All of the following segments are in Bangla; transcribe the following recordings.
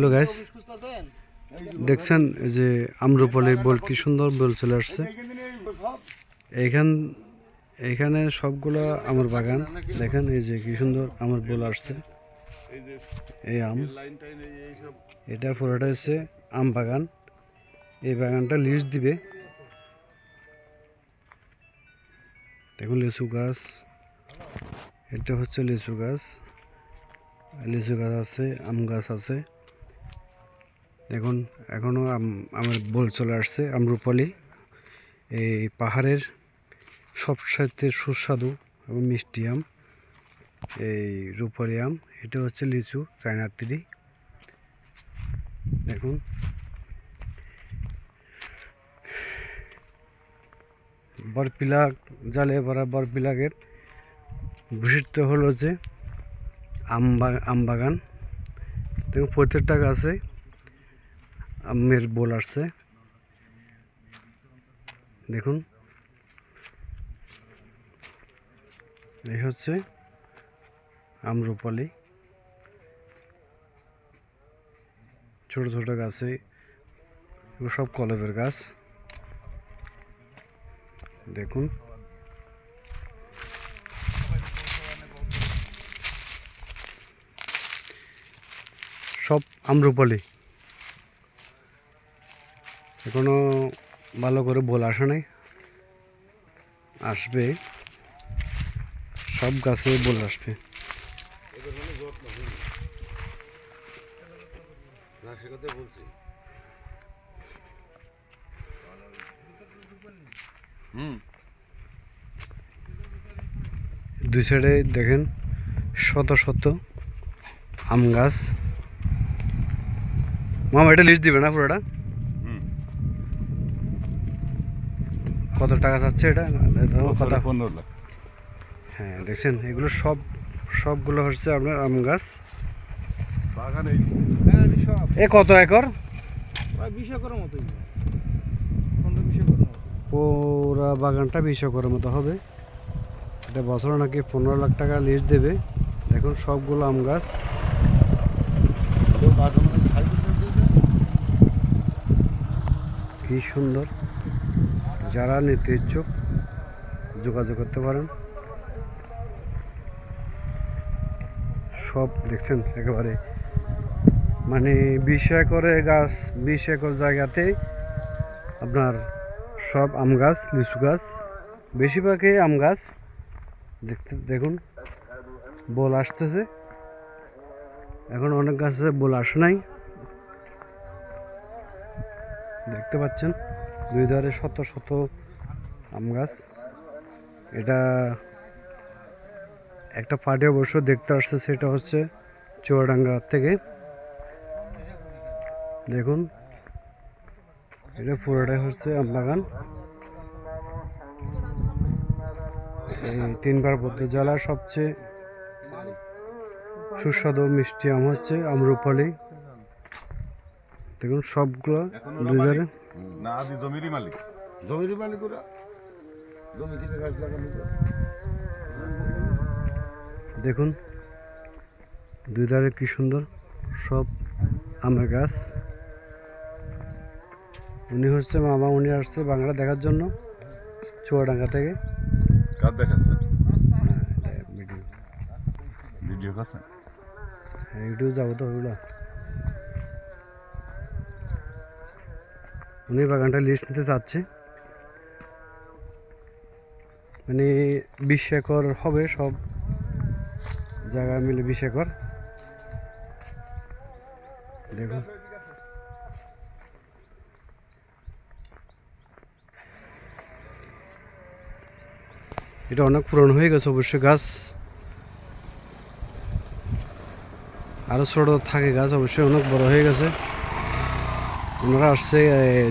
হ্যালো গাইস দেখছেন যে আম্রপলি বল কি সুন্দর বল চলে আসছে। এইখান এইখানে সবগুলো আমার বাগান। দেখেন এই যে কি সুন্দর আমার বল আসছে। এই আম। এটা পুরোটা হচ্ছে আম বাগান। এই বাগানটা লিজ দিবে। দেখুন লিচু গাছ। এটা হচ্ছে লিচু গাছ। লিচু গাছ আছে, আম গাছ আছে। দেখুন এখনও আমার বল চলে আসছে, আমরুপালি। এই পাহাড়ের সবসাথে সুস্বাদু এবং মিষ্টি আম, এই রূপালি আম। এটা হচ্ছে লিচু চায়নার তিরি। দেখুন। বরপিলাক জালে ভরা বরপিলাকের বৈশিষ্ট্য হলো যে আম বাগান। দেখুন প্রত্যেকটা গাছে আমের বোল আসছে। দেখুন। এই হচ্ছে আমরুপালি। ছোট ছোট গাছে। সব কলবের গাছ। দেখুন। সব আমরুপালি। এখনও ভালো করে বল আসে নাই। আসবে। সব গাছে বল আসবে। বলছি দুই সাইডে দেখেন শত শত আম গাছ। মামা এটা লিস্ট দিবে না পুরোটা? কত টাকা চাচ্ছে এটা? কত। পনেরো লাখ। হ্যাঁ দেখছেন এগুলো সব সবগুলো হচ্ছে আপনার আম গাছ। বাগানে। এ কত একর? প্রায় বিশ একরের বিশ মতো। পুরা বাগানটা বিশ একরের মতো হবে। এটা বছরে নাকি পনেরো লাখ টাকা লিস্ট দেবে। দেখুন সবগুলো আম গাছ। কি সুন্দর। যারা নিতে ইচ্ছুক যোগাযোগ করতে পারেন। সব দেখছেন একেবারে। মানে বিশ একরে গাছ, বিশ একর জায়গাতে আপনার সব আম গাছ, লিচু গাছ, বেশিরভাগই আম গাছ দেখতে, দেখুন, বল আসতেছে। এখন অনেক গাছে বল আসে নাই। দেখতে পাচ্ছেন। দুই ধারে শত শত আম গাছ। এটা একটা পার্টি অবশ্য দেখতে আসছে, সেটা হচ্ছে চুয়াডাঙ্গা থেকে। দেখুন, এটা পুরোটাই হচ্ছে আম বাগান। এই তিনবার বৌদ্ধ জেলার সবচেয়ে সুস্বাদু মিষ্টি আম হচ্ছে আমরুপালি। দেখুন সবগুলো দুই ধারে না আদি জমিরই মালিক। জমির মালিক ওরা। জমি কিনে গাছ লাগানো দেখুন দুই ধারে কি সুন্দর সব আমের গাছ। উনি হচ্ছে মামা উনি আসছে বাংলা দেখার জন্য চুয়াডাঙ্গা থেকে। কার দেখাচ্ছে? হ্যাঁ, ভিডিও ভিডিও কাছে হ্যাঁ ইউটিউব যাব তো ওগুলো। উনি বাগানটা লিস্ট নিতে চাচ্ছে। মানে বিশ একর হবে সব জায়গা মিলে বিশ একর। দেখুন। এটা অনেক পুরনো হয়ে গেছে অবশ্যই গাছ। আরও ছোটো থাকে গাছ, অবশ্যই অনেক বড় হয়ে গেছে। ওনারা আসছে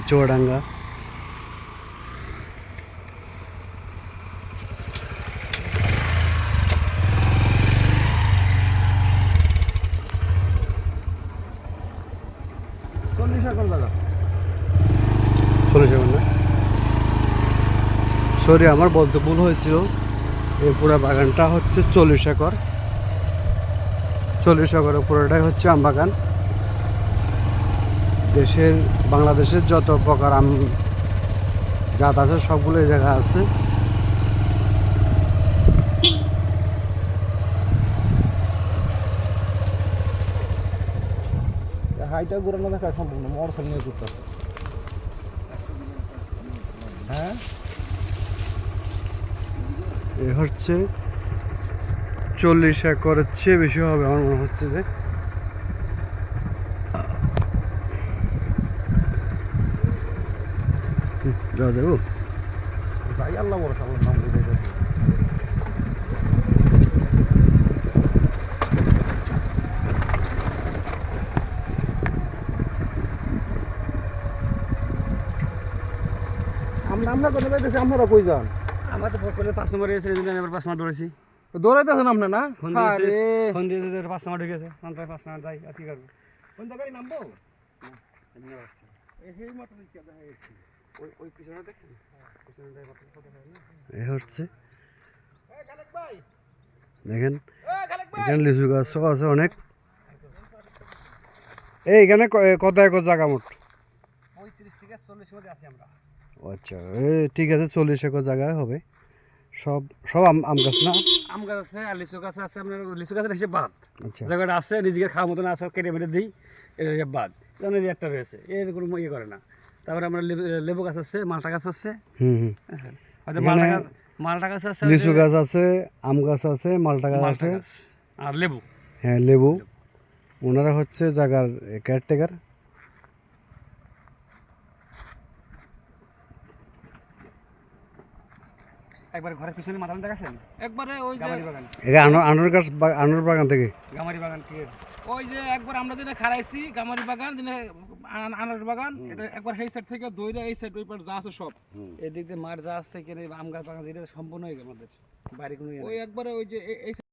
চুয়াডাঙ্গা। সরি আমার বলতে ভুল হয়েছিল। এই পুরো বাগানটা হচ্ছে চল্লিশ একর। চল্লিশ একর পুরোটাই হচ্ছে আম বাগান। দেশের, বাংলাদেশের যত প্রকার আম জাত আছে সবগুলো এই জায়গায় আছে হাইটা ঘুরানো দেখা সম্ভব না মোটর সাইকেল নিয়ে ঘুরতেছে। হ্যাঁ? এ হচ্ছে চল্লিশ একরের চেয়ে বেশি হবে, আমার মনে হচ্ছে যে। যাওয়া যাব যাই আল্লাহ বড় সাল্লাহ নাম বুঝে আমরা আমরা আপনারা কই যান? আমার তো করলে পাঁচ নম্বর এসে এই আমি আবার পাঁচ নম্বর দৌড়েছি দৌড়াইতেছেন আপনি না? ফোন দিয়েছে ফোন দিয়েছে পাঁচ নম্বর ঢুকেছে। পাঁচ নম্বর যাই আর কি করব? কোন জায়গায় নামবো? ওই ওই পিছনে দেখছেন? হয়। এ হচ্ছে। এই খালেক ভাই। দেখেন। এখানে লিচু গাছও আছে অনেক। এই এখানে কত একর জায়গা মোট? আচ্ছা এ ঠিক আছে চল্লিশ একর জায়গায় হবে। সব সব আম আম গাছ না? আম গাছ আছে আর লিচু গাছ আছে আপনার লিচু গাছের হিসেবে বাদ। আচ্ছা। জায়গাটা আছে নিজেকে খাওয়ার মতন আছে কেটে মেটে দিই এটা হিসেবে বাদ। একটা রয়েছে এর কোনো ইয়ে করে না। তারপরে আমরা লেবু- লেবু গাছ আছে মালটা গাছ আছে। হুম হুম। বুঝছেন? হয়তো এখানে মালটা গাছ মালটা গাছ আছে ওই যে লিচু গাছ আছে আম গাছ আছে মালটা গাছ মালটা আছে। গাছ আর লেবু। হ্যাঁ লেবু। ওনারা হচ্ছে জায়গার কেয়ারটেকার একবার ঘরের পিছনে মাথা দেখাছেন একবারে ওই যে গামারি বাগান। এখানে আনোর আনোর গাছ বাগান থেকে? গামারি বাগান থেকে ওই যে একবার আমরা যেটা খারাইছি গামারি বাগান যেটা আনার বাগান এটা একবার এই সাইড থেকে দইরা এই সাইড ওই পার যা আছে সব। এদিক দিয়ে মার যা আছে কেন আম গাছ বাগান যেটা সম্পূর্ণ হয়ে গেল আমাদের। বাড়ি কোনো ইয়ে ওই একবারে ওই যে এই